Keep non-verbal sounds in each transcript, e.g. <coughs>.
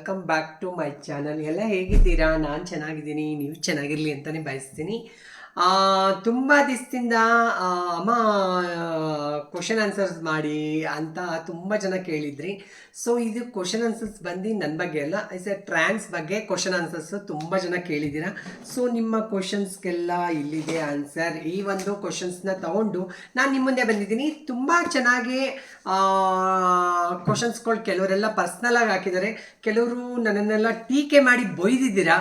Welcome back to my channel ಎಲ್ಲ ಹೇಗಿದ್ದೀರಾ? ನಾನು ಚೆನ್ನಾಗಿದ್ದೀನಿ, ನೀವು ಚೆನ್ನಾಗಿರಲಿ ಅಂತಲೇ ಬಯಸ್ತೀನಿ ತುಂಬ ದಿವಸದಿಂದ ಅಮ್ಮ ಕ್ವಶನ್ ಆನ್ಸರ್ಸ್ ಮಾಡಿ ಅಂತ ತುಂಬ ಜನ ಕೇಳಿದ್ರಿ. ಸೊ ಇದು ಕ್ವಶನ್ ಆನ್ಸರ್ಸ್ ಬಂದು ನನ್ನ ಬಗ್ಗೆ ಅಲ್ಲ ಐ ಎ ಟ್ರಾನ್ಸ್ ಬಗ್ಗೆ ಕ್ವಶನ್ ಆನ್ಸರ್ಸ್ ತುಂಬ ಜನ ಕೇಳಿದ್ದೀರಾ. ಸೊ ನಿಮ್ಮ ಕ್ವಶನ್ಸ್ಗೆಲ್ಲ ಇಲ್ಲಿದೆ ಆನ್ಸರ್ ಈ ಒಂದು ಕ್ವಶನ್ಸ್ನ ತಗೊಂಡು ನಾನು ನಿಮ್ಮ ಮುಂದೆ ಬಂದಿದ್ದೀನಿ. ತುಂಬ ಚೆನ್ನಾಗಿ ಕ್ವಶನ್ಸ್ಗಳು ಕೆಲವರೆಲ್ಲ ಪರ್ಸ್ನಲಾಗಿ ಹಾಕಿದ್ದಾರೆ. ಕೆಲವರು ನನ್ನನ್ನೆಲ್ಲ ಟೀಕೆ ಮಾಡಿ ಬೊಯ್ದಿದ್ದೀರಾ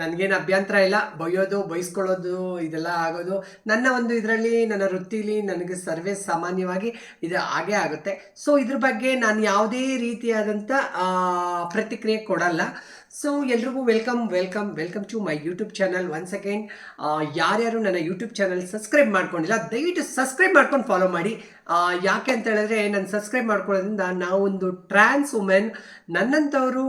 ನನಗೇನು ಅಭ್ಯಂತರ ಇಲ್ಲ. ಬೊಯ್ಯೋದು ಬೈಸ್ಕೊಳ್ಳೋದು, ಇದೆಲ್ಲ ಆಗೋದು. ನನ್ನ ಒಂದು ಇದರಲ್ಲಿ, ನನ್ನ ವೃತ್ತಿಲಿ ನನಗೆ ಸರ್ವೇ ಸಾಮಾನ್ಯವಾಗಿ ಇದು ಹಾಗೇ ಆಗುತ್ತೆ. ಸೊ ಇದ್ರ ಬಗ್ಗೆ ನಾನು ಯಾವುದೇ ರೀತಿಯಾದಂಥ ಪ್ರತಿಕ್ರಿಯೆ ಕೊಡಲ್ಲ. ಸೊ ಎಲ್ರಿಗೂ welcome welcome welcome to my YouTube channel one second ಯಾರ್ಯಾರು ನನ್ನ ಯೂಟ್ಯೂಬ್ ಚಾನಲ್ ಸಬ್ಸ್ಕ್ರೈಬ್ ಮಾಡ್ಕೊಂಡಿಲ್ಲ, ದಯವಿಟ್ಟು ಸಬ್ಸ್ಕ್ರೈಬ್ ಮಾಡ್ಕೊಂಡು ಫಾಲೋ ಮಾಡಿ. ಯಾಕೆ ಅಂತ ಹೇಳಿದ್ರೆ ನಾನು ಸಬ್ಸ್ಕ್ರೈಬ್ ಮಾಡ್ಕೊಳ್ಳೋದ್ರಿಂದ ನಾವೊಂದು ಟ್ರಾನ್ಸ್ ವುಮೆನ್ ನನ್ನಂಥವರು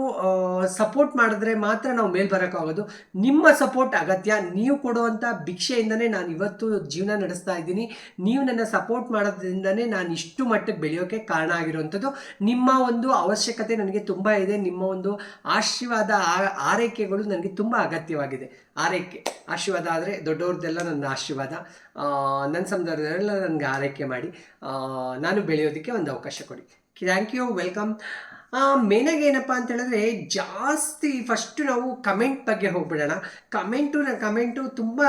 ಸಪೋರ್ಟ್ ಮಾಡಿದ್ರೆ ಮಾತ್ರ ನಾವು ಮೇಲ್ ಬರೋಕ್ಕಾಗೋದು. ನಿಮ್ಮ ಸಪೋರ್ಟ್ ಅಗತ್ಯ. ನೀವು ಕೊಡುವಂಥ ಭಿಕ್ಷೆಯಿಂದನೇ ನಾನು ಇವತ್ತು ಜೀವನ ನಡೆಸ್ತಾ ಇದ್ದೀನಿ. ನೀವು ನನ್ನ ಸಪೋರ್ಟ್ ಮಾಡೋದ್ರಿಂದನೇ ನಾನು ಇಷ್ಟು ಮಟ್ಟಕ್ಕೆ ಬೆಳೆಯೋಕ್ಕೆ ಕಾರಣ ಆಗಿರುವಂಥದ್ದು. ನಿಮ್ಮ ಒಂದು ಅವಶ್ಯಕತೆ ನನಗೆ ತುಂಬ ಇದೆ. ನಿಮ್ಮ ಒಂದು ಆಶೀರ್ವಾದ ಆರೈಕೆಗಳು ನನಗೆ ತುಂಬ ಅಗತ್ಯವಾಗಿದೆ. ಆರೈಕೆ. ಆಶೀರ್ವಾದ ಆದರೆ ದೊಡ್ಡವ್ರದ್ದೆಲ್ಲ ನನ್ನ ಆಶೀರ್ವಾದ. ನನ್ನ ಸಮುದಾಯದವರೆಲ್ಲ ನನಗೆ ಆರೈಕೆ ಮಾಡಿ ನಾನು ಬೆಳೆಯೋದಕ್ಕೆ ಒಂದು ಅವಕಾಶ ಕೊಡಿ. ಥ್ಯಾಂಕ್ ಯು ವೆಲ್ಕಮ್ ಮೇನಾಗಿ ಏನಪ್ಪ ಅಂತ ಹೇಳಿದ್ರೆ, ಜಾಸ್ತಿ ಫಸ್ಟು ನಾವು ಕಮೆಂಟ್ ಬಗ್ಗೆ ಹೋಗ್ಬಿಡೋಣ. ಕಮೆಂಟು ನನ್ನ ಕಮೆಂಟು ತುಂಬ,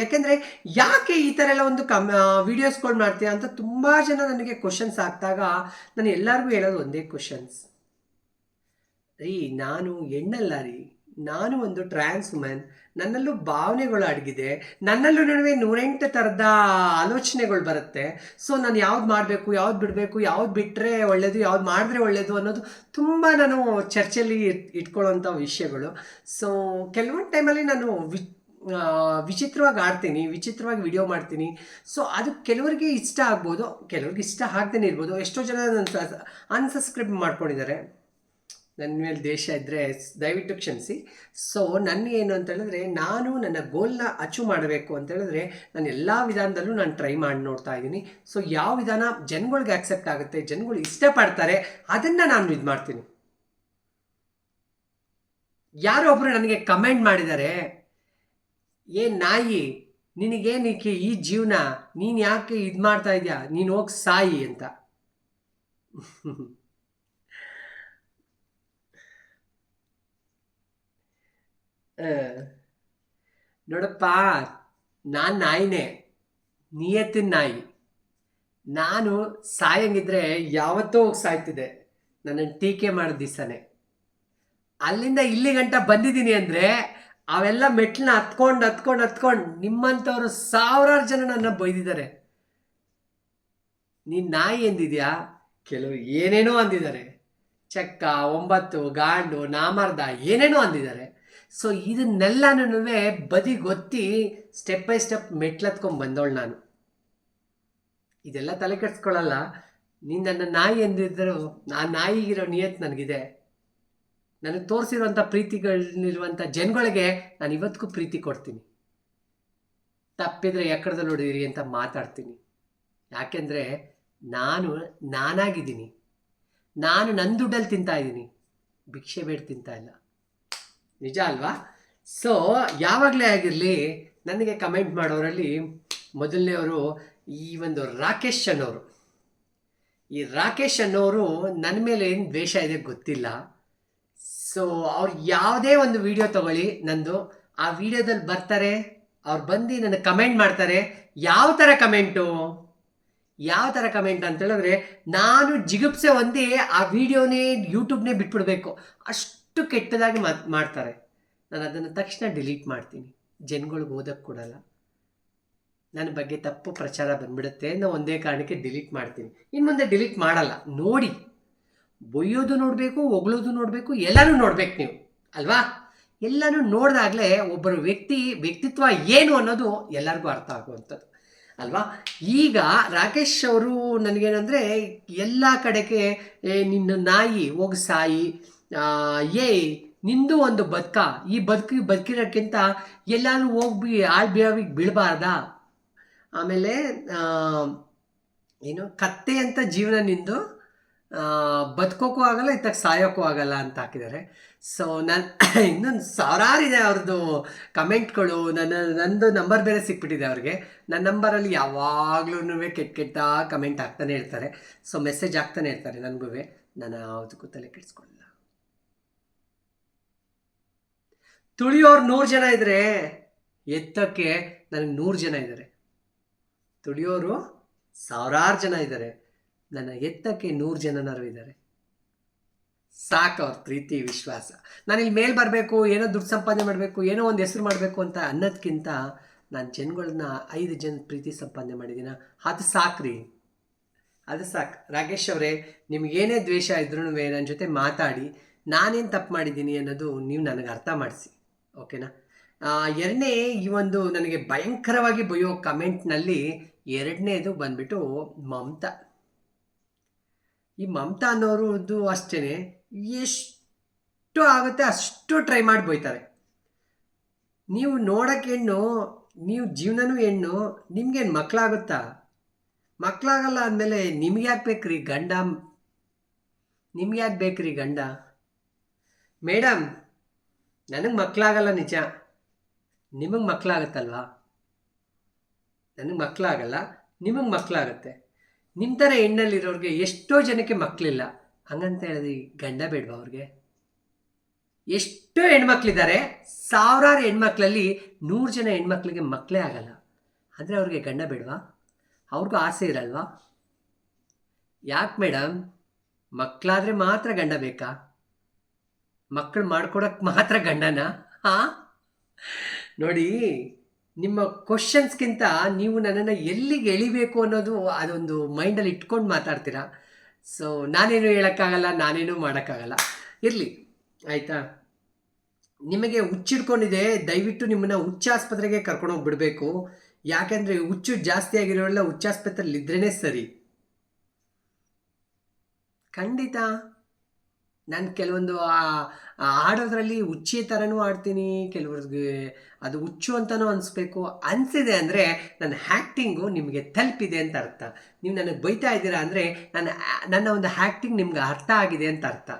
ಯಾಕೆಂದರೆ ಯಾಕೆ ಈ ಥರ ಎಲ್ಲ ಒಂದು ಕಮ್ ವೀಡಿಯೋಸ್ಗಳು ಮಾಡ್ತೀಯ ಅಂತ ತುಂಬ ಜನ ನನಗೆ ಕ್ವಶನ್ಸ್ ಹಾಕಿದಾಗ ನಾನು ಎಲ್ಲರಿಗೂ ಹೇಳೋದು ಒಂದೇ ಕ್ವಶನ್ಸ್ ರೀ, ನಾನು ಹೆಣ್ಣಲ್ಲ ರೀ. ನಾನು ಒಂದು ಟ್ರಾನ್ಸ್ ವುಮೆನ್ ನನ್ನಲ್ಲೂ ಭಾವನೆಗಳು ಅಡಗಿದೆ. ನನ್ನಲ್ಲೂ ನಡುವೆ ನೂರೆಂಟು ಥರದ ಆಲೋಚನೆಗಳು ಬರುತ್ತೆ. ಸೊ ನಾನು ಯಾವ್ದು ಮಾಡಬೇಕು, ಯಾವ್ದು ಬಿಡಬೇಕು, ಯಾವ್ದು ಬಿಟ್ಟರೆ ಒಳ್ಳೆಯದು ಯಾವ್ದು ಮಾಡಿದ್ರೆ ಒಳ್ಳೆಯದು ಅನ್ನೋದು ತುಂಬ ನಾನು ಚರ್ಚೆಯಲ್ಲಿ ಇಟ್, ಇಟ್ಕೊಳ್ಳೋಂಥ ವಿಷಯಗಳು. ಸೊ ಕೆಲವೊಂದು ಟೈಮಲ್ಲಿ ನಾನು ವಿಚಿತ್ರವಾಗಿ ಆಡ್ತೀನಿ, ವಿಚಿತ್ರವಾಗಿ ವಿಡಿಯೋ ಮಾಡ್ತೀನಿ. ಸೊ ಅದು ಕೆಲವರಿಗೆ ಇಷ್ಟ ಆಗ್ಬೋದು, ಕೆಲವ್ರಿಗೆ ಇಷ್ಟ ಆಗ್ದೇ ಇರ್ಬೋದು. ಎಷ್ಟೋ ಜನ ನನ್ನ ಅನ್ಸಬ್ಸ್ಕ್ರೈಬ್ ಮಾಡ್ಕೊಂಡಿದ್ದಾರೆ. ನನ್ನ ಮೇಲೆ ದೇಶ ಇದ್ದರೆ ದಯವಿಟ್ಟು ಕ್ಷಮಿಸಿ. ಸೊ ನನ್ನ ಏನು ಅಂತ ಹೇಳಿದ್ರೆ, ನಾನು ನನ್ನ ಗೋಲ್ನ ಅಚೀವ್ ಮಾಡಬೇಕು ಅಂತ ಹೇಳಿದ್ರೆ, ನಾನು ಎಲ್ಲ ವಿಧಾನದಲ್ಲೂ ನಾನು ಟ್ರೈ ಮಾಡಿ ನೋಡ್ತಾ ಇದ್ದೀನಿ. ಸೊ ಯಾವ ವಿಧಾನ ಜನಗಳಿಗೆ ಆಕ್ಸೆಪ್ಟ್ ಆಗುತ್ತೆ, ಜನಗಳು ಇಷ್ಟಪಡ್ತಾರೆ, ಅದನ್ನು ನಾನು ಇದು ಮಾಡ್ತೀನಿ. ಯಾರೋ ಒಬ್ಬರು ನನಗೆ ಕಮೆಂಟ್ ಮಾಡಿದ್ದಾರೆ ಏ ನಾಯಿ ನಿನಗೇನಕ್ಕೆ ಈ ಜೀವನ? ನೀನು ಯಾಕೆ ಇದು ಮಾಡ್ತಾ ಇದೆಯಾ? ನೀನು ಹೋಗಿ ಸಾಯಿ ಅಂತ. <laughs> ನೋಡಪ್ಪ, ನಾನು ನಾಯಿನೇ, ನಿಯತ್ತಿನ ನಾಯಿ. ನಾನು ಸಾಯಂಗಿದ್ರೆ ಯಾವತ್ತೋ ಹೋಗಿ ಸಾಯ್ತಿದ್ದೆ ನನ್ನನ್ನು ಟೀಕೆ ಮಾಡಿದ ದಿವಸನೇ. ಅಲ್ಲಿಂದ ಇಲ್ಲಿ ಗಂಟ ಬಂದಿದ್ದೀನಿ ಅಂದರೆ ಅವೆಲ್ಲ ಮೆಟ್ಲನ್ನ ಹತ್ಕೊಂಡು ಹತ್ಕೊಂಡು ಹತ್ಕೊಂಡು ನಿಮ್ಮಂಥವ್ರು ಸಾವಿರಾರು ಜನ ನನ್ನ ಬೈದಿದ್ದಾರೆ. ನೀನು ನಾಯಿ ಎಂದಿದ್ಯಾ? ಕೆಲವು ಏನೇನೋ ಅಂದಿದ್ದಾರೆ. ಚಕ್ಕ, ಒಂಬತ್ತು, ಗಾಂಡು, ನಾಮರ್ದ ಏನೇನೋ ಅಂದಿದ್ದಾರೆ. ಸೊ ಇದನ್ನೆಲ್ಲನೂ ಬದಿ ಗೊತ್ತಿ ಸ್ಟೆಪ್ ಬೈ ಸ್ಟೆಪ್ ಮೆಟ್ಲತ್ಕೊಂಡು ಬಂದವಳು ನಾನು. ಇದೆಲ್ಲ ತಲೆ ಕೆಡ್ಸ್ಕೊಳ್ಳಲ್ಲ ನೀನು ನನ್ನ ನಾಯಿ ಎಂದಿದ್ದರು ಆ ನಾಯಿಗಿರೋ ನಿಯತ್ ನನಗಿದೆ. ನನಗೆ ತೋರಿಸಿರುವಂಥ ಪ್ರೀತಿಗಳಿರುವಂಥ ಜನಗಳಿಗೆ ನಾನು ಇವತ್ತಿಗೂ ಪ್ರೀತಿ ಕೊಡ್ತೀನಿ. ತಪ್ಪಿದ್ರೆ ಎಕ್ಕಡದಲ್ಲಿ ನೋಡಿದಿರಿ ಅಂತ ಮಾತಾಡ್ತೀನಿ. ಯಾಕೆಂದರೆ ನಾನು ನಾನಾಗಿದ್ದೀನಿ. ನಾನು ನನ್ನ ದುಡ್ಡಲ್ಲಿ ತಿಂತಾ ಇದ್ದೀನಿ. ಭಿಕ್ಷೆ ಬೇಡ ತಿಂತಾ ಇಲ್ಲ. ನಿಜ ಅಲ್ವಾ? ಸೊ ಯಾವಾಗಲೇ ಆಗಿರಲಿ, ನನಗೆ ಕಮೆಂಟ್ ಮಾಡೋರಲ್ಲಿ ಮೊದಲನೇವರು ಈ ಒಂದು ರಾಕೇಶ್ ಅನ್ನೋರು. ಈ ರಾಕೇಶ್ ಅನ್ನೋರು ನನ್ನ ಮೇಲೆ ಏನು ದ್ವೇಷ ಇದೆ ಗೊತ್ತಿಲ್ಲ. ಸೊ ಅವ್ರು ಯಾವುದೇ ಒಂದು ವಿಡಿಯೋ ತಗೊಳ್ಳಿ ನಂದು. ಆ ವಿಡಿಯೋದಲ್ಲಿ ಬರ್ತಾರೆ, ಅವ್ರು ಬಂದು ನನಗೆ ಕಮೆಂಟ್ ಮಾಡ್ತಾರೆ. ಯಾವ ಥರ ಕಮೆಂಟು ಯಾವ ಥರ ಕಮೆಂಟ್ ಅಂತ ಹೇಳಿದ್ರೆ ನಾನು ಜಿಗುಪ್ಸೆ ಹೊಂದಿ ಆ ವಿಡಿಯೋನೇ ಯೂಟ್ಯೂಬ್ನೇ ಬಿಟ್ಬಿಡ್ಬೇಕು. ಅಷ್ಟು ಕೆಟ್ಟದಾಗಿ ಮಾತ್ ಮಾಡ್ತಾರೆ. ನಾನು ಅದನ್ನು ತಕ್ಷಣ ಡಿಲೀಟ್ ಮಾಡ್ತೀನಿ. ಜನಗಳಿಗೆ ಓದಕ್ಕೆ ಕೊಡಲ್ಲ. ನನ್ನ ಬಗ್ಗೆ ತಪ್ಪು ಪ್ರಚಾರ ಬಂದ್ಬಿಡುತ್ತೆ ನಾವು ಒಂದೇ ಕಾರಣಕ್ಕೆ ಡಿಲೀಟ್ ಮಾಡ್ತೀನಿ. ಇನ್ನು ಮುಂದೆ ಡಿಲೀಟ್ ಮಾಡಲ್ಲ. ನೋಡಿ. ಬೊಯ್ಯೋದು ನೋಡಬೇಕು ಒಗಳೋದು ನೋಡಬೇಕು, ಎಲ್ಲನೂ ನೋಡ್ಬೇಕು ನೀವು. ಅಲ್ವಾ? ಎಲ್ಲನೂ ನೋಡಿದಾಗಲೇ ಒಬ್ಬರು ವ್ಯಕ್ತಿ, ವ್ಯಕ್ತಿತ್ವ ಏನು ಅನ್ನೋದು ಎಲ್ಲರಿಗೂ ಅರ್ಥ ಆಗುವಂಥದ್ದು. ಅಲ್ವಾ? ಈಗ ರಾಕೇಶ್ ಅವರು ನನಗೇನಂದರೆ, ಎಲ್ಲ ಕಡೆಗೆ ನಿನ್ನ ನಾಯಿ ಹೋಗಿ ಸಾಯಿ ಆ, ಏ ನಿಂದು ಒಂದು ಬದುಕ. ಈ ಬದುಕಿ ಬದುಕಿರೋಕ್ಕಿಂತ ಎಲ್ಲರೂ ಹೋಗಿ ಆಳ್ ಬಿಳವಿಗೆ ಬೀಳಬಾರ್ದ? ಆಮೇಲೆ ಏನು ಕತ್ತೆ ಅಂತ ಜೀವನ ನಿಂದು ಬದುಕೋಕ್ಕೂ ಆಗಲ್ಲ ಇತ್ತಾಗ ಸಾಯೋಕ್ಕೂ ಆಗಲ್ಲ ಅಂತ ಹಾಕಿದ್ದಾರೆ. ಸೊ ನಾನು <coughs> ಇನ್ನೊಂದು ಸಾವಿರಾರಿದೆ ಅವ್ರದ್ದು ಕಮೆಂಟ್ಗಳು. ನನ್ನ ನಂದು ನಂಬರ್ ಬೇರೆ ಸಿಕ್ಬಿಟ್ಟಿದೆ ಅವ್ರಿಗೆ. ನನ್ನ ನಂಬರಲ್ಲಿ ಯಾವಾಗ್ಲೂ ಕೆಟ್ಟ ಕೆಟ್ಟ ಕಮೆಂಟ್ ಹಾಕ್ತಾನೆ ಇರ್ತಾರೆ. ಸೊ ಮೆಸೇಜ್ ಹಾಕ್ತಾನೆ ಇರ್ತಾರೆ ನನಗೂ ನಾನು ಯಾವುದಕ್ಕೂ ತಲೆ ಕೆಡಿಸ್ಕೊಳ್ಳಲ್ಲ ತುಳಿಯೋರು ನೂರು ಜನ ಇದ್ರೆ ಎತ್ತಕ್ಕೆ ನನಗೆ ನೂರು ಜನ ಇದ್ದಾರೆ ತುಳಿಯೋರು ಸಾವಿರಾರು ಜನ ಇದ್ದಾರೆ ನನ್ನ ಎತ್ತಕ್ಕೆ ನೂರು ಜನನಾರು ಇದ್ದಾರೆ ಸಾಕು ಅವ್ರ ಪ್ರೀತಿ, ವಿಶ್ವಾಸ. ನಾನು ಇಲ್ಲಿ ಮೇಲೆ ಬರಬೇಕು, ಏನೋ ದುಡ್ಡು ಸಂಪಾದನೆ ಮಾಡಬೇಕು, ಏನೋ ಒಂದು ಹೆಸರು ಮಾಡಬೇಕು ಅಂತ ಅನ್ನೋದಕ್ಕಿಂತ ನಾನು ಜನಗಳನ್ನ ಐದು ಜನ ಪ್ರೀತಿ ಸಂಪಾದನೆ ಮಾಡಿದ್ದೀನ ಅದು ಸಾಕ್ರಿ. ಅದು ಸಾಕು. ರಾಕೇಶ್ ಅವರೇ ನಿಮಗೇನೇ ದ್ವೇಷ ಇದ್ರೂ ನನ್ನ ಜೊತೆ ಮಾತಾಡಿ. ನಾನೇನು ತಪ್ಪು ಮಾಡಿದ್ದೀನಿ ಅನ್ನೋದು ನೀವು ನನಗೆ ಅರ್ಥ ಮಾಡಿಸಿ. ಓಕೆನಾ ಎರಡನೇ ಈ ಒಂದು ನನಗೆ ಭಯಂಕರವಾಗಿ ಬಯೋ ಕಮೆಂಟ್ನಲ್ಲಿ ಎರಡನೇದು ಬಂದ್ಬಿಟ್ಟು ಮಮತಾ. ಈ ಮಮತಾ ಅನ್ನೋರದ್ದು ಅಷ್ಟೇ ಎಷ್ಟು ಆಗುತ್ತೆ ಅಷ್ಟು ಟ್ರೈ ಮಾಡಿ ಬೈತಾರೆ ನೀವು ನೋಡೋಕೆ ಹೆಣ್ಣು, ನೀವು ಜೀವನನೂ ಹೆಣ್ಣು, ನಿಮ್ಗೇನು ಮಕ್ಕಳಾಗುತ್ತಾ ಮಕ್ಕಳಾಗಲ್ಲ ಅಂದಮೇಲೆ ನಿಮ್ಗೆ ಯಾಕೆ ಬೇಕ್ರಿ ಗಂಡ? ನಿಮ್ಗೆ ಯಾಕೆ ಬೇಕ್ರಿ ಗಂಡ? ಮೇಡಮ್ ನನಗೆ ಮಕ್ಕಳಾಗಲ್ಲ ನಿಜ. ನಿಮಗೆ ಮಕ್ಕಳಾಗತ್ತಲ್ವ ನನಗೆ ಮಕ್ಕಳಾಗಲ್ಲ ನಿಮಗೆ ಮಕ್ಕಳಾಗತ್ತೆ ನಿಮ್ಮ ಥರ ಹೆಣ್ಣಲ್ಲಿರೋರಿಗೆ ಎಷ್ಟೋ ಜನಕ್ಕೆ ಮಕ್ಕಳಿಲ್ಲ ಹಂಗಂತ ಹೇಳಿದ್ರೆ ಗಂಡ ಬೇಡವಾ ಅವ್ರಿಗೆ? ಎಷ್ಟೋ ಹೆಣ್ಮಕ್ಳಿದ್ದಾರೆ, ಸಾವಿರಾರು ಹೆಣ್ಮಕ್ಳಲ್ಲಿ ನೂರು ಜನ ಹೆಣ್ಮಕ್ಳಿಗೆ ಮಕ್ಕಳೇ ಆಗಲ್ಲ. ಅಂದರೆ ಅವ್ರಿಗೆ ಗಂಡ ಬೇಡವಾ? ಅವ್ರಿಗೂ ಆಸೆ ಇರಲ್ವಾ? ಯಾಕೆ ಮೇಡಮ್ ಮಕ್ಕಳಾದರೆ ಮಾತ್ರ ಗಂಡ ಬೇಕಾ? ಮಕ್ಕಳು ಮಾಡ್ಕೊಡಕ್ಕೆ ಮಾತ್ರ ಗಂಡನ? ಹಾಂ ನೋಡಿ, ನಿಮ್ಮ ಕ್ವಶನ್ಸ್ಗಿಂತ ನೀವು ನನ್ನನ್ನು ಎಲ್ಲಿಗೆ ಎಳಿಬೇಕು ಅನ್ನೋದು ಅದೊಂದು ಮೈಂಡಲ್ಲಿ ಇಟ್ಕೊಂಡು ಮಾತಾಡ್ತೀರಾ? ಸೊ ನಾನೇನು ಹೇಳೋಕ್ಕಾಗಲ್ಲ, ನಾನೇನು ಮಾಡೋಕ್ಕಾಗಲ್ಲ. ಇರಲಿ, ಆಯಿತಾ? ನಿಮಗೆ ಹುಚ್ಚಿಡ್ಕೊಂಡಿದೆ, ದಯವಿಟ್ಟು ನಿಮ್ಮನ್ನು ಹುಚ್ಚಾಸ್ಪತ್ರೆಗೆ ಕರ್ಕೊಂಡೋಗಿ ಬಿಡಬೇಕು ಯಾಕೆಂದರೆ ಹುಚ್ಚು ಜಾಸ್ತಿ ಆಗಿರೋಲ್ಲ ಹುಚ್ಚಾಸ್ಪತ್ರೆಯಲ್ಲಿ ಇದ್ರೇ ಸರಿ. ಖಂಡಿತ. ನಾನು ಕೆಲವೊಂದು ಆಡೋದ್ರಲ್ಲಿ ಹುಚ್ಚಿ ಥರನೂ ಆಡ್ತೀನಿ, ಕೆಲವ್ರಿಗೆ ಅದು ಹುಚ್ಚು ಅಂತಲೂ ಅನಿಸ್ಬೇಕು. ಅನಿಸಿದೆ ಅಂದರೆ ನನ್ನ ಹ್ಯಾಕ್ಟಿಂಗು ನಿಮಗೆ ತಲುಪಿದೆ ಅಂತ ಅರ್ಥ. ನೀವು ನನಗೆ ಬೈತಾ ಇದ್ದೀರಾ ಅಂದರೆ ನನ್ನ ನನ್ನ ಒಂದು ಹ್ಯಾಕ್ಟಿಂಗ್ ನಿಮ್ಗೆ ಅರ್ಥ ಆಗಿದೆ ಅಂತ ಅರ್ಥ.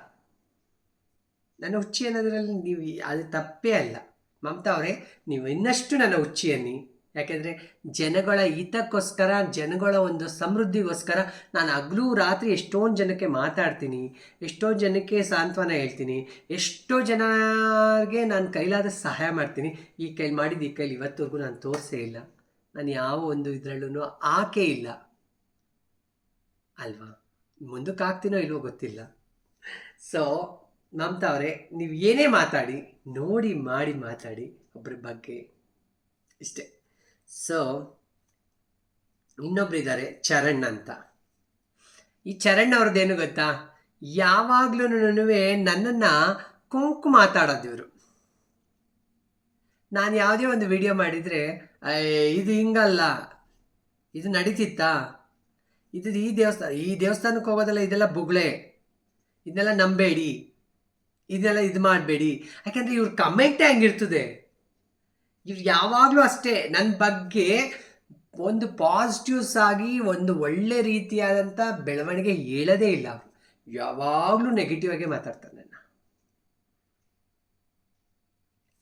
ನನ್ನ ಹುಚ್ಚಿ ಅನ್ನೋದ್ರಲ್ಲಿ ನೀವು, ಅದು ತಪ್ಪೇ ಅಲ್ಲ. ಮಮತಾ ಅವರೇ, ನೀವು ಇನ್ನಷ್ಟು ನನ್ನ ಹುಚ್ಚಿ ಅನ್ನಿ. ಯಾಕೆಂದರೆ ಜನಗಳ ಹಿತಕ್ಕೋಸ್ಕರ, ಜನಗಳ ಒಂದು ಸಮೃದ್ಧಿಗೋಸ್ಕರ ನಾನು ಹಗಲು ರಾತ್ರಿ ಎಷ್ಟೊಂದು ಜನಕ್ಕೆ ಮಾತಾಡ್ತೀನಿ, ಎಷ್ಟೋ ಜನಕ್ಕೆ ಸಾಂತ್ವನ ಹೇಳ್ತೀನಿ, ಎಷ್ಟೋ ಜನರಿಗೆ ನಾನು ಕೈಲಾದ ಸಹಾಯ ಮಾಡ್ತೀನಿ. ಈ ಕೈಲಿ ಮಾಡಿದ ಈ ಕೈಲಿ ಇವತ್ತವರೆಗೂ ನಾನು ತೋರಿಸೇ ಇಲ್ಲ. ನಾನು ಯಾವ ಒಂದು ಇದರಲ್ಲೂ ಆಕೆ ಇಲ್ಲ. ಅಲ್ವಾ? ಮುಂದಕ್ಕೆ ಆಗ್ತೀನೋ ಇಲ್ವೋ ಗೊತ್ತಿಲ್ಲ. ಸೊ ಮಮತಾ ಅವರೇ, ನೀವು ಏನೇ ಮಾತಾಡಿ, ನೋಡಿ, ಮಾಡಿ ಮಾತಾಡಿ ಒಬ್ಬರ ಬಗ್ಗೆ. ಇಷ್ಟೇ. ಸೊ ಇನ್ನೊಬ್ರು ಇದ್ದಾರೆ ಚರಣ್ ಅಂತ. ಈ ಚರಣ್ ಅವ್ರದ್ದೇನು ಗೊತ್ತಾ? ಯಾವಾಗ್ಲೂ ನನ್ನನ್ನು ಕುಂಕು ಮಾತಾಡೋದು ಇವರು. ನಾನು ಯಾವುದೇ ಒಂದು ವಿಡಿಯೋ ಮಾಡಿದರೆ ಇದು ಹಿಂಗಲ್ಲ, ಇದು ನಡೀತಿತ್ತಾ? ಇದು ಈ ದೇವಸ್ಥಾನ, ಈ ದೇವಸ್ಥಾನಕ್ಕೆ ಹೋಗೋದಲ್ಲ ಇದೆಲ್ಲ ಬುಗ್ಳೆ ಇದನ್ನೆಲ್ಲ ನಂಬೇಡಿ, ಇದನ್ನೆಲ್ಲ ಇದು ಮಾಡಬೇಡಿ. ಯಾಕಂದರೆ ಇವ್ರ ಕಮೆಂಟೇ ಹಂಗಿರ್ತದೆ ಇವ್ರು ಯಾವಾಗಲೂ ಅಷ್ಟೇ. ನನ್ನ ಬಗ್ಗೆ ಒಂದು ಪಾಸಿಟಿವ್ಸ್ ಆಗಿ, ಒಂದು ಒಳ್ಳೆ ರೀತಿಯಾದಂಥ ಬೆಳವಣಿಗೆ ಹೇಳೋದೇ ಇಲ್ಲ. ಅವರು ಯಾವಾಗಲೂ ನೆಗೆಟಿವ್ ಆಗಿ ಮಾತಾಡ್ತಾರೆ ನನ್ನ.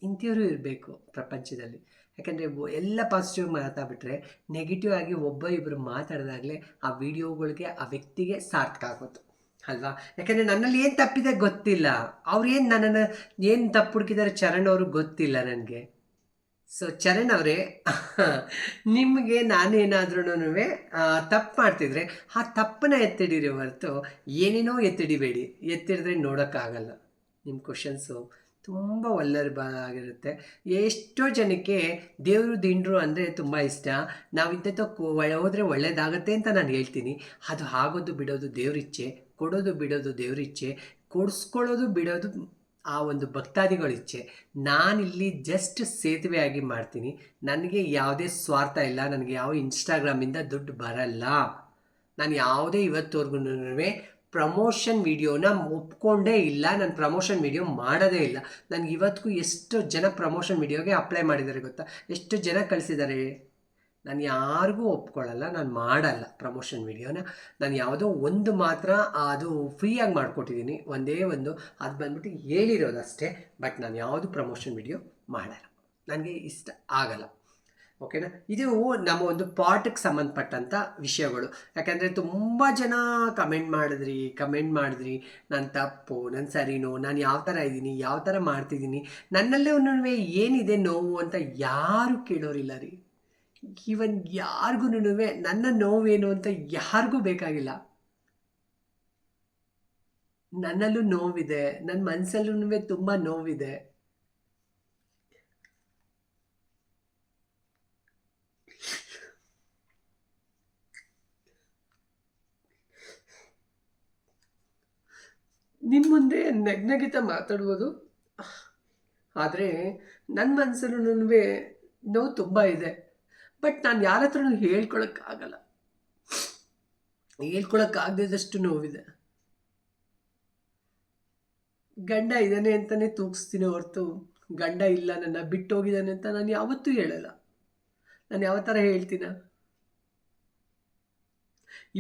ಇಂಥವ್ರು ಇರಬೇಕು ಪ್ರಪಂಚದಲ್ಲಿ. ಯಾಕಂದರೆ ಎಲ್ಲ ಪಾಸಿಟಿವ್ ಮಾತಾಡ್ಬಿಟ್ರೆ ನೆಗೆಟಿವ್ ಆಗಿ ಒಬ್ಬ ಇಬ್ಬರು ಮಾತಾಡಿದಾಗಲೇ ಆ ವಿಡಿಯೋಗಳಿಗೆ ಆ ವ್ಯಕ್ತಿಗೆ ಸಾರ್ಥಕ ಆಗೋದು. ಅಲ್ವಾ? ಯಾಕಂದರೆ ನನ್ನಲ್ಲಿ ಏನು ತಪ್ಪಿದೆ ಗೊತ್ತಿಲ್ಲ. ಅವ್ರು ಏನು ನನ್ನನ್ನು ಏನು ತಪ್ಪು ಹುಡುಕಿದ್ದಾರೆ ಚರಣ್ ಅವ್ರಿಗೆ ಗೊತ್ತಿಲ್ಲ ನನಗೆ. ಸೊ ಚರಣ್ ಅವರೇ, <laughs> ನಿಮಗೆ ನಾನೇನಾದ್ರೂ ತಪ್ಪು ಮಾಡ್ತಿದ್ರೆ, ಆ ತಪ್ಪನ್ನ ಎತ್ತಿಡಿರಿ ಹೊರತು ಏನೇನೋ ಎತ್ತಿಡಿಬೇಡಿ. ಎತ್ತಿಡಿದ್ರೆ ನೋಡೋಕ್ಕಾಗಲ್ಲ. ನಿಮ್ಮ ಕ್ವಶನ್ಸು ತುಂಬ ಒಳ್ಳೆಯದಾಗಿರುತ್ತೆ ಎಷ್ಟೋ ಜನಕ್ಕೆ ದೇವರು, ದಿಂಡ್ರು ಅಂದರೆ ತುಂಬ ಇಷ್ಟ. ನಾವು ಇಂಥದ್ದು ಹೋದರೆ ಒಳ್ಳೇದಾಗತ್ತೆ ಅಂತ ನಾನು ಹೇಳ್ತೀನಿ. ಅದು ಆಗೋದು ಬಿಡೋದು ದೇವ್ರಿಚ್ಛೆ, ಕೊಡೋದು ಬಿಡೋದು ದೇವ್ರಿಚ್ಛೆ, ಕೊಡಿಸ್ಕೊಳ್ಳೋದು ಬಿಡೋದು ಆ ಒಂದು ಭಕ್ತಾದಿಗಳ ಇಚ್ಛೆ. ನಾನಿಲ್ಲಿ ಜಸ್ಟ್ ಸೇತುವೆಯಾಗಿ ಮಾಡ್ತೀನಿ. ನನಗೆ ಯಾವುದೇ ಸ್ವಾರ್ಥ ಇಲ್ಲ. ನನಗೆ ಯಾವ ಇನ್ಸ್ಟಾಗ್ರಾಮಿಂದ ದುಡ್ಡು ಬರಲ್ಲ. ನಾನು ಯಾವುದೇ ಇವತ್ತುವರೆಗೂ ಪ್ರಮೋಷನ್ ವೀಡಿಯೋನ ಒಪ್ಕೊಂಡೇ ಇಲ್ಲ. ನಾನು ಪ್ರಮೋಷನ್ ವಿಡಿಯೋ ಮಾಡೋದೇ ಇಲ್ಲ. ನನಗೆ ಇವತ್ತಿಗೂ ಎಷ್ಟು ಜನ ಪ್ರಮೋಷನ್ ವಿಡಿಯೋಗೆ ಅಪ್ಲೈ ಮಾಡಿದ್ದಾರೆ ಗೊತ್ತಾ? ಎಷ್ಟು ಜನ ಕಳಿಸಿದ್ದಾರೆ. ನಾನು ಯಾರಿಗೂ ಒಪ್ಕೊಳ್ಳಲ್ಲ ನಾನು ಮಾಡಲ್ಲ ಪ್ರಮೋಷನ್ ವಿಡಿಯೋನ ನಾನು ಯಾವುದೋ ಒಂದು ಮಾತ್ರ ಅದು ಫ್ರೀಯಾಗಿ ಮಾಡಿಕೊಟ್ಟಿದ್ದೀನಿ ಒಂದೇ ಒಂದು. ಅದು ಬಂದ್ಬಿಟ್ಟು ಹೇಳಿರೋದು ಅಷ್ಟೇ ಬಟ್ ನಾನು ಯಾವುದು ಪ್ರಮೋಷನ್ ವಿಡಿಯೋ ಮಾಡಲ್ಲ. ನನಗೆ ಇಷ್ಟ ಆಗಲ್ಲ. ಓಕೆನಾ? ಇದು ನಮ್ಮ ಒಂದು ಪಾಟಕ್ಕೆ ಸಂಬಂಧಪಟ್ಟಂಥ ವಿಷಯಗಳು. ಯಾಕೆಂದರೆ ತುಂಬ ಜನ ಕಮೆಂಟ್ ಮಾಡಿದ್ರಿ ಕಮೆಂಟ್ ಮಾಡಿದ್ರಿ, ನಾನು ತಪ್ಪು ನನ್ನ ಸರಿನೋ, ನಾನು ಯಾವ ಥರ ಇದ್ದೀನಿ ಯಾವ ಥರ ಮಾಡ್ತಿದ್ದೀನಿ ನನ್ನಲ್ಲೇ ಒಂದೊಂದು ಏನಿದೆ ನೋವು ಅಂತ ಯಾರು ಕೇಳೋರಿಲ್ಲ ರೀ. ಈವನ್ ಯಾರಿಗೂ ನನ್ನ ನೋವೇನು ಅಂತ ಯಾರಿಗೂ ಬೇಕಾಗಿಲ್ಲ. ನನ್ನಲ್ಲೂ ನೋವಿದೆ ನನ್ನ ಮನಸ್ಸಲ್ಲೂ ತುಂಬ ನೋವಿದೆ. ನಿಮ್ಮ ಮುಂದೆ ನಗ್ನಗಿತ ಮಾತಾಡ್ಬೋದು. ಆದರೆ ನನ್ನ ಮನಸ್ಸಲ್ಲೂ ನೋವು ತುಂಬ ಇದೆ. ಬಟ್ ನಾನು ಯಾರ ಹತ್ರನೂ ಹೇಳ್ಕೊಳಕ್ಕಾಗಲ್ಲ. ಹೇಳ್ಕೊಳಕ್ಕಾಗದಷ್ಟು ನೋವಿದೆ. ಗಂಡ ಇದ್ದಾನೆ ಅಂತಲೇ ತೂಗಿಸ್ತೀನಿ ಹೊರತು ಗಂಡ ಇಲ್ಲ, ನನ್ನ ಬಿಟ್ಟು ಹೋಗಿದ್ದಾನೆ ಅಂತ ನಾನು ಯಾವತ್ತೂ ಹೇಳಲ್ಲ. ನಾನು ಯಾವ ಥರ ಹೇಳ್ತೀನ?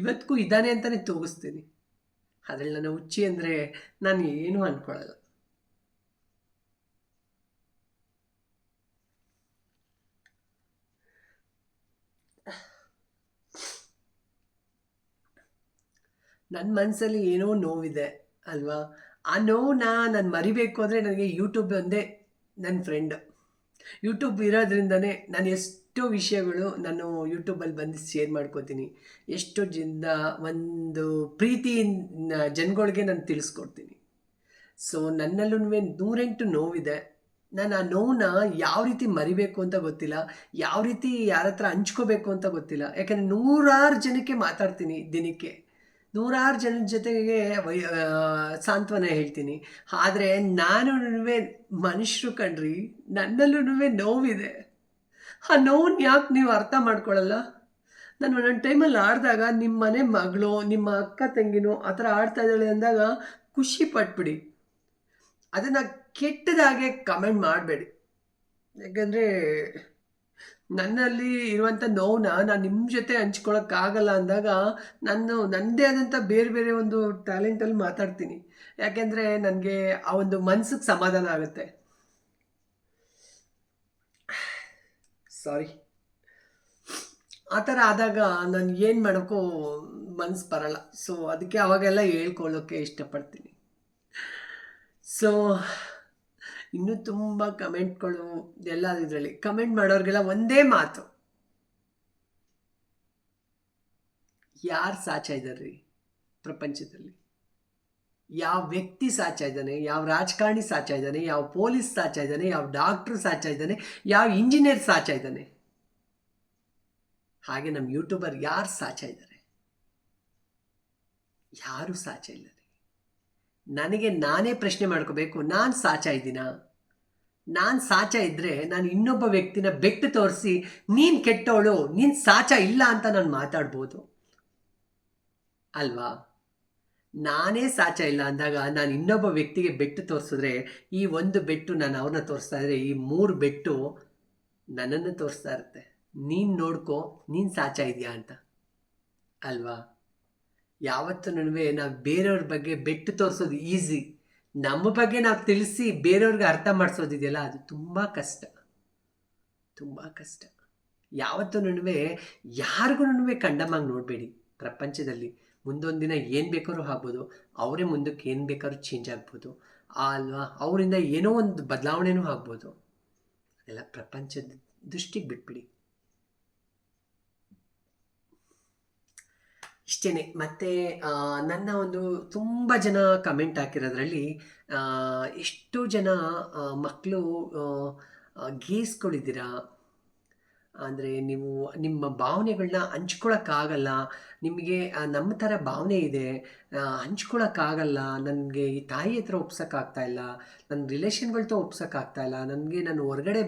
ಇವತ್ತಿಗೂ ಇದ್ದಾನೆ ಅಂತಾನೆ ತೂಗಿಸ್ತೀನಿ. ಅದ್ರಲ್ಲಿ ನನ್ನ ಹುಚ್ಚಿ ಅಂದರೆ ನಾನು ಏನೂ ಅಂದ್ಕೊಳ್ಳಲ್ಲ ನನ್ನ ಮನಸ್ಸಲ್ಲಿ ಏನೋ ನೋವಿದೆ, ಅಲ್ವಾ? ಆ ನೋವನ್ನ ನಾನು ಮರಿಬೇಕು ಅಂದರೆ ನನಗೆ ಯೂಟ್ಯೂಬ್ ಒಂದೇ ನನ್ನ ಫ್ರೆಂಡ್ ಯೂಟ್ಯೂಬ್ ಇರೋದ್ರಿಂದನೇ ನಾನು ಎಷ್ಟೋ ವಿಷಯಗಳು ನಾನು ಯೂಟ್ಯೂಬಲ್ಲಿ ಬಂದು ಶೇರ್ ಮಾಡ್ಕೋತೀನಿ. ಎಷ್ಟೋ ಜಿಂದ ಒಂದು ಪ್ರೀತಿ ಜನಗಳಿಗೆ ನಾನು ತಿಳಿಸ್ಕೊಡ್ತೀನಿ. ಸೊ ನನ್ನಲ್ಲೂ ನೂರೆಂಟು ನೋವಿದೆ. ನಾನು ಆ ನೋವನ್ನ ಯಾವ ರೀತಿ ಮರಿಬೇಕು ಅಂತ ಗೊತ್ತಿಲ್ಲ. ಯಾವ ರೀತಿ ಯಾರ ಹತ್ರ ಹಂಚ್ಕೋಬೇಕು ಅಂತ ಗೊತ್ತಿಲ್ಲ. ಯಾಕಂದರೆ ನೂರಾರು ಜನಕ್ಕೆ ಮಾತಾಡ್ತೀನಿ ದಿನಕ್ಕೆ. ನೂರಾರು ಜನ ಜೊತೆಗೆ ವೈ ಸಾಂತ್ವನ ಹೇಳ್ತೀನಿ. ಆದರೆ ನಾನು ಮನುಷ್ಯರು ಕಣ್ರಿ, ನನ್ನಲ್ಲೂ ನೋವಿದೆ. ಆ ನೋವನ್ನ ಯಾಕೆ ನೀವು ಅರ್ಥ ಮಾಡ್ಕೊಳ್ಳಲ್ಲ ನಾನು ಒಂದೊಂದು ಟೈಮಲ್ಲಿ ಆಡಿದಾಗ ನಿಮ್ಮ ಮನೆ ಮಗಳು, ನಿಮ್ಮ ಅಕ್ಕ ತಂಗಿನೋ ಆ ಥರ ಆಡ್ತಾ ಇದ್ದಾಳೆ ಅಂದಾಗ ಖುಷಿ ಪಟ್ಬಿಡಿ. ಅದನ್ನು ಕೆಟ್ಟದಾಗೆ ಕಮೆಂಟ್ ಮಾಡಬೇಡಿ. ಯಾಕಂದರೆ ನನ್ನಲ್ಲಿ ಇರುವಂಥ ನೋವನ್ನ ನಾನು ನಿಮ್ಮ ಜೊತೆ ಹಂಚ್ಕೊಳಕ್ಕಾಗಲ್ಲ ಅಂದಾಗ ನಾನು ನನ್ನದೇ ಆದಂಥ ಬೇರೆ ಬೇರೆ ಒಂದು ಟ್ಯಾಲೆಂಟಲ್ಲಿ ಮಾತಾಡ್ತೀನಿ. ಯಾಕೆಂದರೆ ನನಗೆ ಆ ಒಂದು ಮನ್ಸಿಗೆ ಸಮಾಧಾನ ಆಗುತ್ತೆ. ಸಾರಿ ಆ ಥರ ಆದಾಗ ನಾನು ಏನು ಮಾಡೋಕ್ಕೂ ಮನ್ಸು ಬರಲ್ಲ. ಸೊ ಅದಕ್ಕೆ ಅವಾಗೆಲ್ಲ ಹೇಳ್ಕೊಳ್ಳೋಕ್ಕೆ ಇಷ್ಟಪಡ್ತೀನಿ. ಸೊ ಇನ್ನೂ ತುಂಬ ಕಮೆಂಟ್ಗಳು ಎಲ್ಲ ಇದರಲ್ಲಿ. ಕಮೆಂಟ್ ಮಾಡೋರಿಗೆಲ್ಲ ಒಂದೇ ಮಾತು. ಯಾರು ಸಾಚ ಇದ್ದಾರೆ ಪ್ರಪಂಚದಲ್ಲಿ? ಯಾವ ವ್ಯಕ್ತಿ ಸಾಚ ಇದ್ದಾನೆ ಯಾವ ರಾಜಕಾರಣಿ ಸಾಚ ಇದ್ದಾನೆ ಯಾವ ಪೊಲೀಸ್ ಸಾಚ ಇದ್ದಾನೆ ಯಾವ ಡಾಕ್ಟ್ರು ಸಾಚ ಇದ್ದಾನೆ ಯಾವ ಇಂಜಿನಿಯರ್ ಸಾಚ ಇದ್ದಾನೆ ಹಾಗೆ ನಮ್ಮ ಯೂಟ್ಯೂಬರ್ ಯಾರು ಸಾಚ ಇದ್ದಾರೆ ಯಾರು ಸಾಚ ಇಲ್ಲ ನನಗೆ ನಾನೇ ಪ್ರಶ್ನೆ ಮಾಡ್ಕೋಬೇಕು, ನಾನು ಸಾಚ ಇದ್ದೀನ? ನಾನು ಸಾಚ ಇದ್ದರೆ ನಾನು ಇನ್ನೊಬ್ಬ ವ್ಯಕ್ತಿನ ಬೆಟ್ಟು ತೋರಿಸಿ, ನೀನು ಕೆಟ್ಟವಳು ನೀನು ಸಾಚ ಇಲ್ಲ ಅಂತ ನಾನು ಮಾತಾಡ್ಬೋದು. ಅಲ್ವಾ? ನಾನೇ ಸಾಚ ಇಲ್ಲ ಅಂದಾಗ ನಾನು ಇನ್ನೊಬ್ಬ ವ್ಯಕ್ತಿಗೆ ಬೆಟ್ಟು ತೋರಿಸಿದ್ರೆ, ಈ ಒಂದು ಬೆಟ್ಟು ನಾನು ಅವ್ರನ್ನ ತೋರಿಸ್ತಾ ಇದ್ರೆ, ಈ ಮೂರು ಬೆಟ್ಟು ನನ್ನನ್ನು ತೋರಿಸ್ತಾ ಇರುತ್ತೆ. ನೀನು ನೋಡ್ಕೊ, ನೀನು ಸಾಚ ಇದೆಯಾ ಅಂತ. ಅಲ್ವಾ? ಯಾವತ್ತೂ ನಾವು ಬೇರೆಯವ್ರ ಬಗ್ಗೆ ಬೆಟ್ಟು ತೋರಿಸೋದು ಈಸಿ ನಮ್ಮ ಬಗ್ಗೆ ನಾವು ತಿಳಿಸಿ ಬೇರೆಯವ್ರಿಗೆ ಅರ್ಥ ಮಾಡಿಸೋದಿದೆಯಲ್ಲ, ಅದು ತುಂಬ ಕಷ್ಟ. ತುಂಬ ಕಷ್ಟ. ಯಾವತ್ತೂ ನಡುವೆ, ಯಾರಿಗೂ ನಡುವೆ ಕಂಡಮಾಗಿ ನೋಡಬೇಡಿ. ಪ್ರಪಂಚದಲ್ಲಿ ಮುಂದೊಂದು ದಿನ ಏನು ಬೇಕಾದ್ರೂ ಆಗ್ಬೋದು, ಅವರೇ ಮುಂದಕ್ಕೆ ಏನು ಬೇಕಾದ್ರೂ ಚೇಂಜ್ ಆಗ್ಬೋದು, ಅಲ್ವಾ? ಅವರಿಂದ ಏನೋ ಒಂದು ಬದಲಾವಣೆನೂ ಆಗ್ಬೋದು. ಅದೆಲ್ಲ ಪ್ರಪಂಚದ ದೃಷ್ಟಿಗೆ ಬಿಟ್ಬಿಡಿ. ಇಷ್ಟೇ ಮತ್ತು ನನ್ನ ಒಂದು ತುಂಬ ಜನ ಕಮೆಂಟ್ ಹಾಕಿರೋದ್ರಲ್ಲಿ ಎಷ್ಟು ಜನ ಮಕ್ಕಳು ಗೀಸ್ಕೊಂಡಿದ್ದೀರಾ ಅಂದರೆ ನೀವು ನಿಮ್ಮ ಭಾವನೆಗಳನ್ನ ಹಂಚ್ಕೊಳಕ್ಕಾಗಲ್ಲ. ನಿಮಗೆ ನಮ್ಮ ಥರ ಭಾವನೆ ಇದೆ. ಹಂಚ್ಕೊಳಕ್ಕಾಗಲ್ಲ. ನನಗೆ ಈ ತಾಯಿ ಹತ್ರ ಒಪ್ಸೋಕ್ಕಾಗ್ತಾ ಇಲ್ಲ. ನನ್ನ ರಿಲೇಷನ್ಗಳ್ತ ಒಪ್ಸೋಕ್ಕಾಗ್ತಾ ಇಲ್ಲ. ನನಗೆ ನಾನು ಹೊರಗಡೆ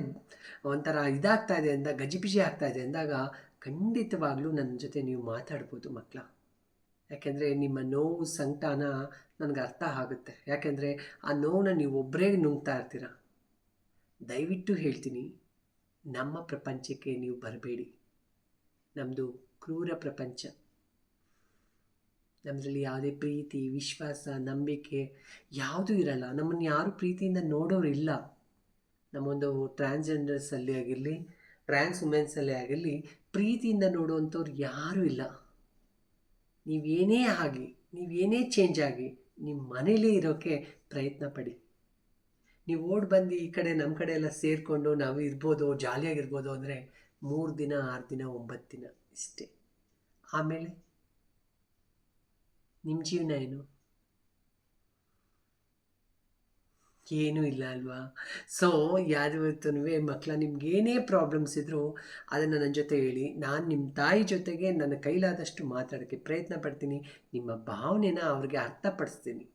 ಒಂಥರ ಇದಾಗ್ತಾ ಇದೆ ಅಂದ ಗಜಿಬಿಜಿ ಆಗ್ತಾ ಇದೆ ಅಂದಾಗ ಖಂಡಿತವಾಗ್ಲೂ ನನ್ನ ಜೊತೆ ನೀವು ಮಾತಾಡ್ಬೋದು ಮಕ್ಕಳ. ಯಾಕೆಂದರೆ ನಿಮ್ಮ ನೋವು ಸಂಕಟನ ನನಗೆ ಅರ್ಥ ಆಗುತ್ತೆ. ಯಾಕೆಂದರೆ ಆ ನೋವನ್ನ ನೀವು ಒಬ್ಬರೇ ನುಂಗ್ತಾ ಇರ್ತೀರ. ದಯವಿಟ್ಟು ಹೇಳ್ತೀನಿ, ನಮ್ಮ ಪ್ರಪಂಚಕ್ಕೆ ನೀವು ಬರಬೇಡಿ. ನಮ್ಮದು ಕ್ರೂರ ಪ್ರಪಂಚ. ನಮ್ಮದ್ರಲ್ಲಿ ಯಾವುದೇ ಪ್ರೀತಿ, ವಿಶ್ವಾಸ, ನಂಬಿಕೆ ಯಾವುದೂ ಇರಲ್ಲ. ನಮ್ಮನ್ನು ಯಾರು ಪ್ರೀತಿಯಿಂದ ನೋಡೋರು ಇಲ್ಲ. ನಮ್ಮೊಂದು ಟ್ರಾನ್ಸ್ಜೆಂಡರ್ಸಲ್ಲಿ ಆಗಿರಲಿ ಟ್ರಾನ್ಸ್ ವುಮೆನ್ಸಲ್ಲಿ ಆಗಿರಲಿ, ಪ್ರೀತಿಯಿಂದ ನೋಡುವಂಥವ್ರು ಯಾರೂ ಇಲ್ಲ. ನೀವೇನೇ ಆಗಿ, ನೀವೇನೇ ಚೇಂಜ್ ಆಗಿ ನಿಮ್ಮ ಮನೇಲಿ ಇರೋಕ್ಕೆ ಪ್ರಯತ್ನ ಪಡಿ. ನೀವು ಓಡ್ ಬಂದು ಈ ಕಡೆ ನಮ್ಮ ಕಡೆ ಎಲ್ಲ ಸೇರಿಕೊಂಡು ನಾವು ಇರ್ಬೋದು, ಜಾಲಿಯಾಗಿರ್ಬೋದು ಅಂದರೆ ಮೂರು ದಿನ, ಆರು ದಿನ, ಒಂಬತ್ತು ದಿನ ಇಷ್ಟೇ. ಆಮೇಲೆ ನಿಮ್ಮ ಜೀವನ ಏನು? ಏನೂ ಇಲ್ಲ ಅಲ್ವಾ? ಸೊ ಯಾವತ್ತೂ ಮಕ್ಕಳ ನಿಮ್ಗೆ ಏನೇ ಪ್ರಾಬ್ಲಮ್ಸ್ ಇದ್ದರೂ ಅದನ್ನು ನನ್ನ ಜೊತೆ ಹೇಳಿ. ನಾನು ನಿಮ್ಮ ತಾಯಿ ಜೊತೆಗೆ ನನ್ನ ಕೈಲಾದಷ್ಟು ಮಾತಾಡೋಕ್ಕೆ ಪ್ರಯತ್ನ ಪಡ್ತೀನಿ. ನಿಮ್ಮ ಭಾವನೆನ ಅವ್ರಿಗೆ ಅರ್ಥಪಡಿಸ್ತೀನಿ.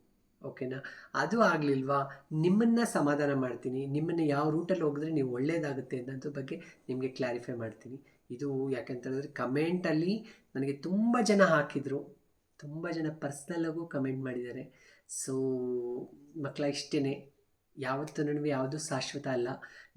ಓಕೆನಾ? ಅದು ಆಗಲಿಲ್ವಾ? ನಿಮ್ಮನ್ನು ಸಮಾಧಾನ ಮಾಡ್ತೀನಿ. ನಿಮ್ಮನ್ನು ಯಾವ ರೂಟಲ್ಲಿ ಹೋಗಿದ್ರೆ ನೀವು ಒಳ್ಳೆಯದಾಗುತ್ತೆ ಅನ್ನೋದ್ರ ಬಗ್ಗೆ ನಿಮಗೆ ಕ್ಲಾರಿಫೈ ಮಾಡ್ತೀನಿ. ಇದು ಯಾಕೆಂತ ಹೇಳಿದ್ರೆ ಕಮೆಂಟಲ್ಲಿ ನನಗೆ ತುಂಬ ಜನ ಹಾಕಿದರು. ತುಂಬ ಜನ ಪರ್ಸ್ನಲ್ಲಾಗೂ ಕಮೆಂಟ್ ಮಾಡಿದ್ದಾರೆ. ಸೊ ಮಕ್ಕಳ ಇಷ್ಟೇ ಯಾವತ್ತೂ ಯಾವುದು ಶಾಶ್ವತ ಅಲ್ಲ.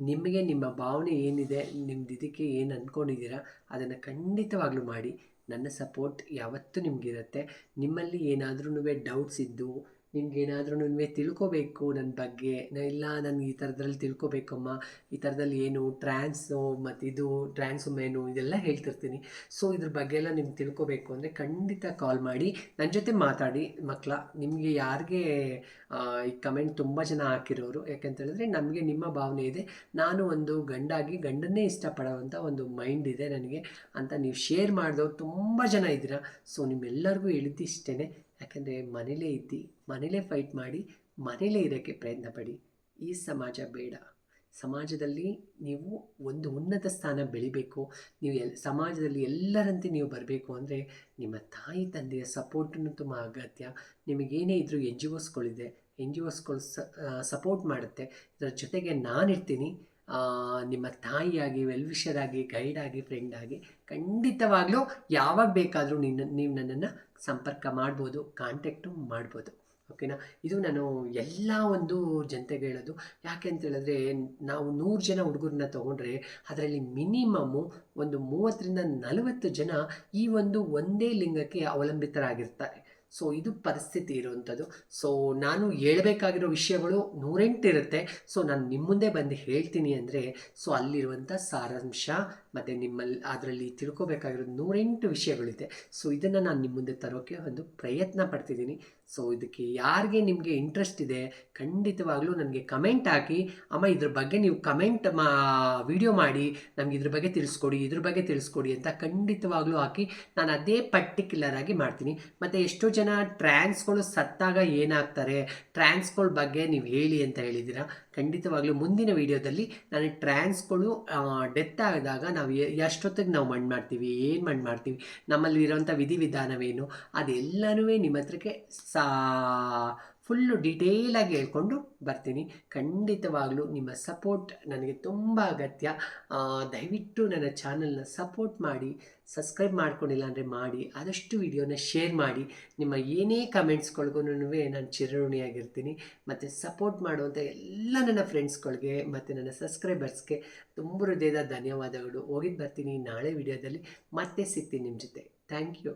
ನಿಮಗೆ ನಿಮ್ಮ ಭಾವನೆ ಏನಿದೆ, ನಿಮ್ದು ಇದಕ್ಕೆ ಏನು ಅಂದ್ಕೊಂಡಿದ್ದೀರಾ ಅದನ್ನು ಖಂಡಿತವಾಗ್ಲೂ ಮಾಡಿ. ನನ್ನ ಸಪೋರ್ಟ್ ಯಾವತ್ತೂ ನಿಮಗಿರುತ್ತೆ. ನಿಮ್ಮಲ್ಲಿ ಏನಾದ್ರೂ ಡೌಟ್ಸ್ ಇದ್ದು ನಿಮ್ಗೇನಾದ್ರೂ ತಿಳ್ಕೊಬೇಕು ನನ್ನ ಬಗ್ಗೆ. ಇಲ್ಲ ನಾನು ಈ ಥರದ್ರಲ್ಲಿ ತಿಳ್ಕೊಬೇಕಮ್ಮ. ಈ ಥರದಲ್ಲಿ ಏನು ಟ್ರಾನ್ಸು ಮತ್ತು ಇದು ಟ್ರಾನ್ಸ್ವುಮೆನು ಇದೆಲ್ಲ ಹೇಳ್ತಿರ್ತೀನಿ. ಸೊ ಇದ್ರ ಬಗ್ಗೆ ಎಲ್ಲ ನಿಮ್ಗೆ ತಿಳ್ಕೊಬೇಕು ಅಂದರೆ ಖಂಡಿತ ಕಾಲ್ ಮಾಡಿ. ನನ್ನ ಜೊತೆ ಮಾತಾಡಿ ಮಕ್ಕಳ ನಿಮಗೆ ಯಾರಿಗೆ ಈ ಕಮೆಂಟ್ ತುಂಬ ಜನ ಹಾಕಿರೋರು. ಯಾಕಂತೇಳಿದ್ರೆ ನಮಗೆ ನಿಮ್ಮ ಭಾವನೆ ಇದೆ. ನಾನು ಒಂದು ಗಂಡಾಗಿ ಗಂಡನ್ನೇ ಇಷ್ಟಪಡೋವಂಥ ಒಂದು ಮೈಂಡ್ ಇದೆ ನನಗೆ ಅಂತ ನೀವು ಶೇರ್ ಮಾಡಿದವ್ರು ತುಂಬ ಜನ ಇದ್ದೀರಾ. ಸೊ ನಿಮ್ಮೆಲ್ಲರಿಗೂ ಹೇಳಿದ್ದಿಷ್ಟೇ ಯಾಕೆಂದರೆ ಮನೇಲೇ ಇದ್ದು. ಮನೇಲೇ ಫೈಟ್ ಮಾಡಿ, ಮನೇಲೇ ಇರೋಕ್ಕೆ ಪ್ರಯತ್ನ ಪಡಿ. ಈ ಸಮಾಜ ಬೇಡ. ಸಮಾಜದಲ್ಲಿ ನೀವು ಒಂದು ಉನ್ನತ ಸ್ಥಾನ ಬೆಳಿಬೇಕು. ನೀವು ಎಲ್, ಸಮಾಜದಲ್ಲಿ ಎಲ್ಲರಂತೆ ನೀವು ಬರಬೇಕು ಅಂದರೆ ನಿಮ್ಮ ತಾಯಿ, ತಂದೆಯ ಸಪೋರ್ಟನ್ನು ತುಂಬ ಅಗತ್ಯ. ನಿಮಗೇನೇ ಇದ್ದರೂ ಎನ್ ಜಿ ಓಸ್ಗಳಿದೆ ಎನ್ ಜಿ ಒಸ್ಗಳು ಸಪೋರ್ಟ್ ಮಾಡುತ್ತೆ. ಇದರ ಜೊತೆಗೆ ನಾನಿರ್ತೀನಿ ನಿಮ್ಮ ತಾಯಿಯಾಗಿ ವೆಲ್ವಿಷರ್ ಆಗಿ ಗೈಡ್ ಆಗಿ ಫ್ರೆಂಡ್ ಆಗಿ ಖಂಡಿತವಾಗ್ಲೂ ಯಾವಾಗ ಬೇಕಾದರೂ ನಿನ್ನ, ನೀವು ನನ್ನನ್ನು ಸಂಪರ್ಕ ಮಾಡ್ಬೋದು ಕಾಂಟ್ಯಾಕ್ಟು ಮಾಡ್ಬೋದು. ಓಕೆನಾ ಇದು ನಾನು ಎಲ್ಲ ಒಂದು ಜನತೆಗೆ ಹೇಳೋದು. ಯಾಕೆ ಅಂತ ಹೇಳಿದ್ರೆ, ನಾವು ನೂರು ಜನ ಹುಡುಗರನ್ನ ತೊಗೊಂಡ್ರೆ, ಅದರಲ್ಲಿ ಮಿನಿಮಮ್ಮು ಒಂದು ಮೂವತ್ತರಿಂದ ನಲವತ್ತು ಜನ ಈ ಒಂದು ಒಂದೇ ಲಿಂಗಕ್ಕೆ ಅವಲಂಬಿತರಾಗಿರ್ತಾರೆ. ಸೊ ಇದು ಪರಿಸ್ಥಿತಿ ಇರುವಂಥದ್ದು ಸೊ ನಾನು ಹೇಳಬೇಕಾಗಿರೋ ವಿಷಯಗಳು ನೂರೆಂಟು ಇರುತ್ತೆ. ಸೊ ನಾನು ನಿಮ್ಮ ಮುಂದೆ ಬಂದು ಹೇಳ್ತೀನಿ ಅಂದರೆ ಸೊ ಅಲ್ಲಿರುವಂಥ ಸಾರಾಂಶ ಮತ್ತು ನಿಮ್ಮಲ್ಲಿ ಅದರಲ್ಲಿ ತಿಳ್ಕೊಬೇಕಾಗಿರೋದು ನೂರೆಂಟು ವಿಷಯಗಳಿದೆ. ಸೊ ಇದನ್ನು ನಾನು ನಿಮ್ಮ ಮುಂದೆ ತರೋಕ್ಕೆ ಒಂದು ಪ್ರಯತ್ನ ಪಡ್ತಿದ್ದೀನಿ. ಸೊ ಇದಕ್ಕೆ ಯಾರಿಗೆ ನಿಮಗೆ ಇಂಟ್ರೆಸ್ಟ್ ಇದೆ, ಖಂಡಿತವಾಗ್ಲೂ ನನಗೆ ಕಮೆಂಟ್ ಹಾಕಿ. ಅಮ್ಮ, ಇದ್ರ ಬಗ್ಗೆ ನೀವು ಕಮೆಂಟ್ ಮಾ ವಿಡಿಯೋ ಮಾಡಿ, ನಮ್ಗೆ ಇದ್ರ ಬಗ್ಗೆ ತಿಳಿಸ್ಕೊಡಿ, ಇದ್ರ ಬಗ್ಗೆ ತಿಳಿಸ್ಕೊಡಿ ಅಂತ ಖಂಡಿತವಾಗ್ಲೂ ಹಾಕಿ ನಾನು ಅದೇ ಪರ್ಟಿಕ್ಯುಲರ್ ಆಗಿ ಮಾಡ್ತೀನಿ. ಮತ್ತು ಎಷ್ಟೋ ಜನ ಟ್ರ್ಯಾನ್ಸ್ಗಳು ಸತ್ತಾಗ ಏನಾಗ್ತಾರೆ? ಟ್ರ್ಯಾನ್ಸ್ಗಳ ಬಗ್ಗೆ ನೀವು ಹೇಳಿ ಅಂತ ಹೇಳಿದ್ದೀರಾ? ಖಂಡಿತವಾಗ್ಲೂ ಮುಂದಿನ ವಿಡಿಯೋದಲ್ಲಿ ನಾನು ಟ್ರಾನ್ಸ್ಗಳು ಡೆತ್ ಆದಾಗ ನಾವು ಎಷ್ಟೊತ್ತಿಗೆ ನಾವು ಮಣ್ಣು ಮಾಡ್ತೀವಿ, ಏನು ಮಣ್ಣು ಮಾಡ್ತೀವಿ ನಮ್ಮಲ್ಲಿ ಇರೋವಂಥ ವಿಧಿವಿಧಾನವೇನು ಅದೆಲ್ಲನೂ ನಿಮ್ಮ ಹತ್ರಕ್ಕೆ ಸಾ ಫುಲ್ಲು ಡೀಟೇಲಾಗಿ ಹೇಳ್ಕೊಂಡು ಬರ್ತೀನಿ. ಖಂಡಿತವಾಗಲೂ ನಿಮ್ಮ ಸಪೋರ್ಟ್ ನನಗೆ ತುಂಬ ಅಗತ್ಯ. ದಯವಿಟ್ಟು ನನ್ನ ಚಾನಲ್ನ ಸಪೋರ್ಟ್ ಮಾಡಿ, ಸಬ್ಸ್ಕ್ರೈಬ್ ಮಾಡ್ಕೊಂಡಿಲ್ಲ ಅಂದರೆ ಮಾಡಿ, ಆದಷ್ಟು ವಿಡಿಯೋನ ಶೇರ್ ಮಾಡಿ. ನಿಮ್ಮ ಏನೇ ಕಮೆಂಟ್ಸ್ಗಳಿಗೂ ನಾನು ಚಿರಋಣಿಯಾಗಿರ್ತೀನಿ. ಮತ್ತು ಸಪೋರ್ಟ್ ಮಾಡುವಂಥ ಎಲ್ಲ ನನ್ನ ಫ್ರೆಂಡ್ಸ್ಗಳಿಗೆ ಮತ್ತು ನನ್ನ ಸಬ್ಸ್ಕ್ರೈಬರ್ಸ್ಗೆ ತುಂಬ ಹೃದಯದ ಧನ್ಯವಾದಗಳು. ಹೋಗಿದ್ದು ಬರ್ತೀನಿ ನಾಳೆ ವಿಡಿಯೋದಲ್ಲಿ. ಮತ್ತೆ ಸಿಗ್ತೀನಿ ನಿಮ್ಮ ಜೊತೆ. Thank you.